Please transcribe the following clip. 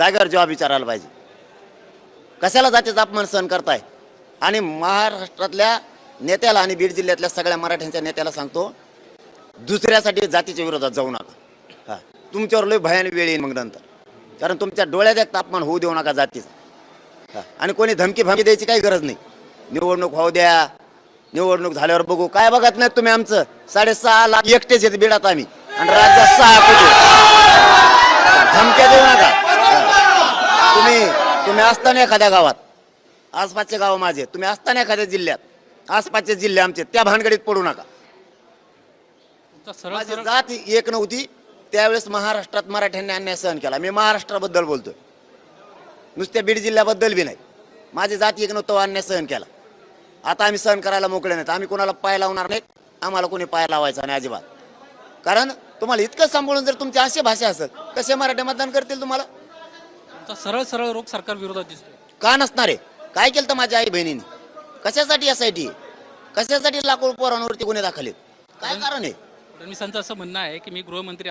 जागेवर जॉब विचारायला पाहिजे. कशाला जातीचा अपमान सहन करताय? आणि महाराष्ट्रातल्या नेत्याला आणि बीड जिल्ह्यातल्या सगळ्या मराठ्यांच्या नेत्याला सांगतो दुसऱ्यासाठी जातीच्या विरोधात जाऊ नका. हा. तुमच्यावर लय भयान वेळ येईल मग नंतर. कारण तुमच्या डोळ्यात एक तापमान होऊ देऊ नका जातीचा. हा. आणि कोणी धमकी फमकी द्यायची काही गरज नाही. निवडणूक होऊ द्या. निवडणूक झाल्यावर बघू. काय बघत नाही तुम्ही आमचं? साडेसहा लाख एकटेच येत बिडात आम्ही. आणि राज्यात सहा कोटी धमक्या देऊ नका हा. तुम्ही असताना एखाद्या गावात. आसपासचे गाव माझे. तुम्ही असताना एखाद्या जिल्ह्यात. आसपासचे जिल्हे आमचे. त्या भानगडीत पडू नका. सरळ माझी सरळ जात एक नव्हती. त्यावेळेस महाराष्ट्रात मराठ्यांनी अन्याय सहन केला. मी महाराष्ट्राबद्दल बोलतोय. नुसत्या बीड जिल्ह्याबद्दल बी नाही. माझी जात एक नव्हतं अन्याय सहन केला. आता आम्ही सहन करायला मोकळे नाहीत. आम्ही कोणाला पाय लावणार नाहीत. आम्हाला कोणी पाय लावायचा नाही अजिबात. कारण तुम्हाला इतकं सांभाळून जर तुमची अशी भाषा असेल कसे मराठी मतदान करतील तुम्हाला? तुमचा सरळ सरळ रोग सरकार विरोधात दिसतो का नसणार? आहे काय केलं तर माझ्या आई बहिणीने? कशासाठी एस आय टी कशासाठी लाखो पोरांवरती गुन्हे दाखल आहेत? काय कारण आहे? फडणवीसांचं असं म्हणणं आहे की मी गृहमंत्री